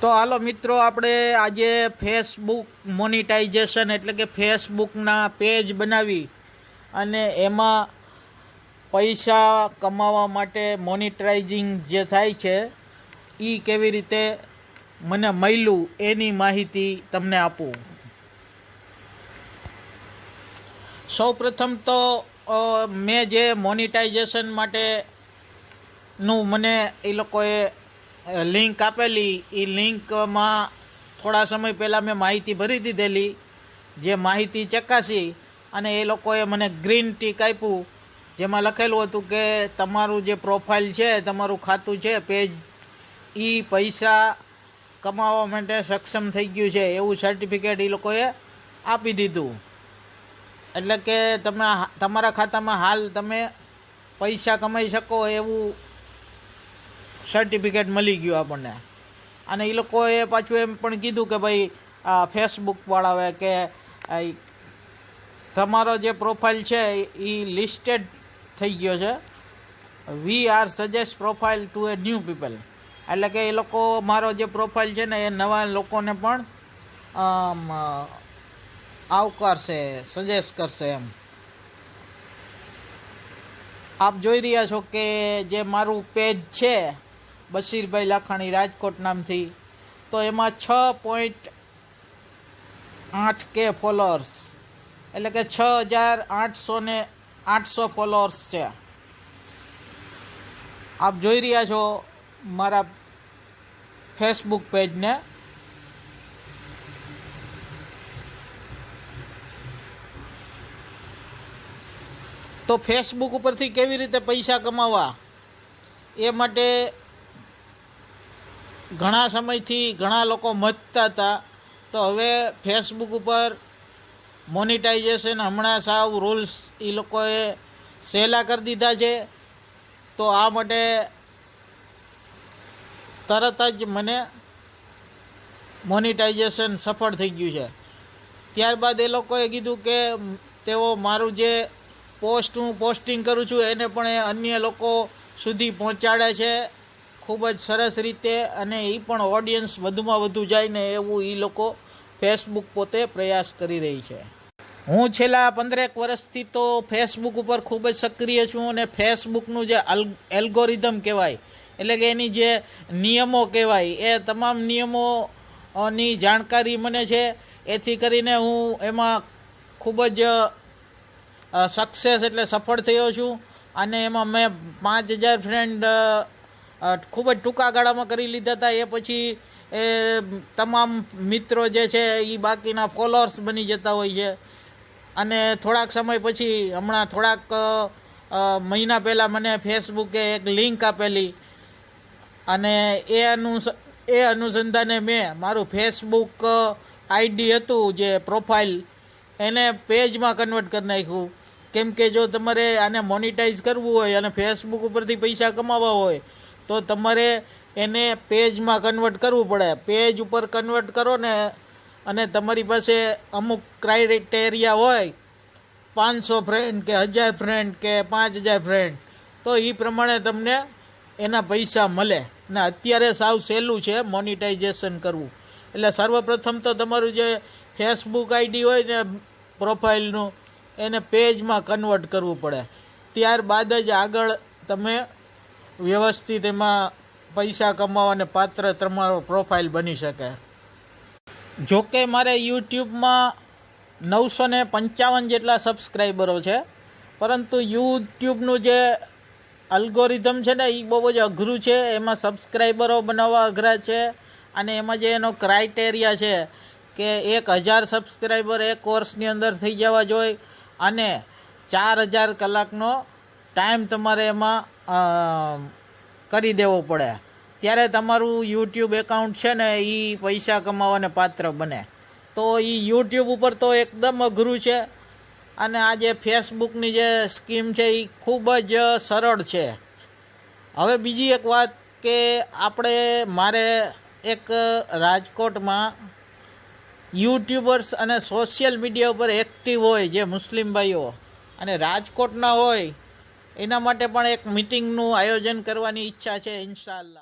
તો હાલો મિત્રો, આપણે આજે ફેસબુક મોનિટાઇઝેશન એટલે કે ફેસબુકના પેજ બનાવી અને એમાં પૈસા કમાવા માટે મોનિટરાઇઝિંગ જે થાય છે એ કેવી રીતે મને મળ્યું એની માહિતી તમને આપું. સૌ પ્રથમ તો મેં જે મોનિટાઇઝેશન માટેનું મને એ લોકોએ લિંક આપેલી. એ લિંકમાં થોડા સમય પહેલાં મેં માહિતી ભરી દીધેલી, જે માહિતી ચકાસી અને એ લોકોએ મને ગ્રીન ટીક આપ્યું, જેમાં લખેલું હતું કે તમારું જે પ્રોફાઇલ છે, તમારું ખાતું છે પેજ એ પૈસા કમાવા માટે સક્ષમ થઈ ગયું છે, એવું સર્ટિફિકેટ એ લોકોએ આપી દીધું. એટલે કે તમે તમારા ખાતામાં હાલ તમે પૈસા કમાઈ શકો એવું સર્ટિફિકેટ મળી ગયું આપણને. અને એ લોકોએ પાછું એમ પણ કીધું કે ભાઈ, આ ફેસબુકવાળાએ કે તમારો જે પ્રોફાઇલ છે એ લિસ્ટેડ થઈ ગયો છે. We are suggest profile to a new people એટલે કે એ લોકો, મારો જે પ્રોફાઇલ છે ને, એ નવા લોકોને પણ આવકારશે સજેસ્ટ કરશે એમ. આપ જોઈ રહ્યા છો કે જે મારું પેજ છે બશીરભાઈ લાખાણી રાજકોટ નામથી. તો એમાં છ પોઈન્ટ આઠ કે ફોલોઅર્સ એટલે કે છ હજાર આઠસો ને આઠસો ફોલોઅર્સ છે. આપ જોઈ રહ્યા છો મારા ફેસબુક પેજને તો ફેસબુક ઉપરથી કેવી રીતે પૈસા કમાવા? એ માટે ઘણા સમયથી ઘણા લોકો મચતા હતા, તો હવે ફેસબુક ઉપર મોનિટાઇઝેશન હમણાં સાવ રૂલ્સ એ લોકોએ સહેલા કરી દીધા છે. તો આ માટે તરત જ મને મોનિટાઇઝેશન સફળ થઈ ગયું છે. ત્યારબાદ એ લોકોએ કીધું કે તેઓ મારું જે પોસ્ટ હું પોસ્ટિંગ કરું છું, એને પણ એ અન્ય લોકો સુધી પહોંચાડે છે. ખૂબ જ સરસ રીતે અને એ પણ ઓડિયન્સ વધુમાં વધુ જાય ને એવું એ લોકો ફેસબુક પોતે પ્રયાસ કરી રહી છે. હું છેલ્લા પંદરેક વર્ષથી તો ફેસબુક ઉપર ખૂબ જ સક્રિય છું અને ફેસબુકનું જે એલ્ગોરિધમ કહેવાય, એટલે કે એની જે નિયમો કહેવાય, એ તમામ નિયમોની જાણકારી મને છે, એથી કરીને હું એમાં ખૂબ જ સક્સેસ એટલે સફળ થયો છું. અને એમાં મેં પાંચ હજાર ફ્રેન્ડ ખૂબ જ ટૂંકા ગાળામાં કરી લીધા હતા. એ પછી એ તમામ મિત્રો જે છે એ બાકીના ફોલોઅર્સ બની જતા હોય છે. અને થોડાક સમય પછી, હમણાં થોડાક મહિના પહેલાં મને ફેસબુકે એક લિંક આપેલી. અને એ અનુસ, એ અનુસંધાને મેં મારું ફેસબુક આઈડી હતું જે પ્રોફાઇલ એને પેજમાં કન્વર્ટ કરી નાખ્યું. કેમ કે જો તમારે આને મોનિટાઈઝ કરવું હોય અને ફેસબુક ઉપરથી પૈસા કમાવા હોય તો તમારે એને પેજમાં કન્વર્ટ કરવું પડે. પેજ ઉપર કન્વર્ટ કરો ને, અને તમારી પાસે અમુક ક્રાઇટેરિયા હોય, પાંચસો ફ્રેન્ડ કે હજાર ફ્રેન્ડ કે પાંચ હજાર ફ્રેન્ડ તો એ પ્રમાણે તમને એના પૈસા મળે. ને અત્યારે સાવ સહેલું છે મોનિટાઇઝેશન કરવું. એટલે સર્વપ્રથમ તો તમારું જે ફેસબુક આઈડી હોય ને પ્રોફાઇલનું એને પેજમાં કન્વર્ટ કરવું પડે. ત્યારબાદ જ આગળ તમે વ્યવસ્થિત એમાં પૈસા કમાવાને પાત્ર તમારો પ્રોફાઇલ બની શકે. જોકે મારે યુટ્યુબમાં નવસો ને પંચાવન જેટલા સબસ્ક્રાઈબરો છે, પરંતુ યુટ્યુબનું જે અલ્ગોરિધમ છે ને એ બહુ જ અઘરું છે. એમાં સબસ્ક્રાઈબરો બનાવવા અઘરા છે અને એમાં જે એનો ક્રાઇટેરિયા છે કે એક હજાર સબસ્ક્રાઈબર એક કોર્સની અંદર થઈ જવા જોઈએ અને ચાર હજાર કલાકનો ટાઈમ તમારે એમાં કરી દેવો પડે. ત્યારે તમારું યુટ્યુબ એકાઉન્ટ છે ને એ પૈસા કમાવાને પાત્ર બને. તો એ યુટ્યુબ ઉપર તો એકદમ અઘરું છે. અને આ જે ફેસબુકની જે સ્કીમ છે એ ખૂબ જ સરળ છે. હવે બીજી એક વાત કે આપણે, મારે એક રાજકોટમાં યુટ્યુબર્સ અને સોશિયલ મીડિયા ઉપર એક્ટિવ હોય, જે મુસ્લિમ ભાઈઓ, અને રાજકોટના હોય એના માટે પણ એક મિટિંગનું આયોજન કરવાની ઈચ્છા છે ઇન્શાલ્લાહ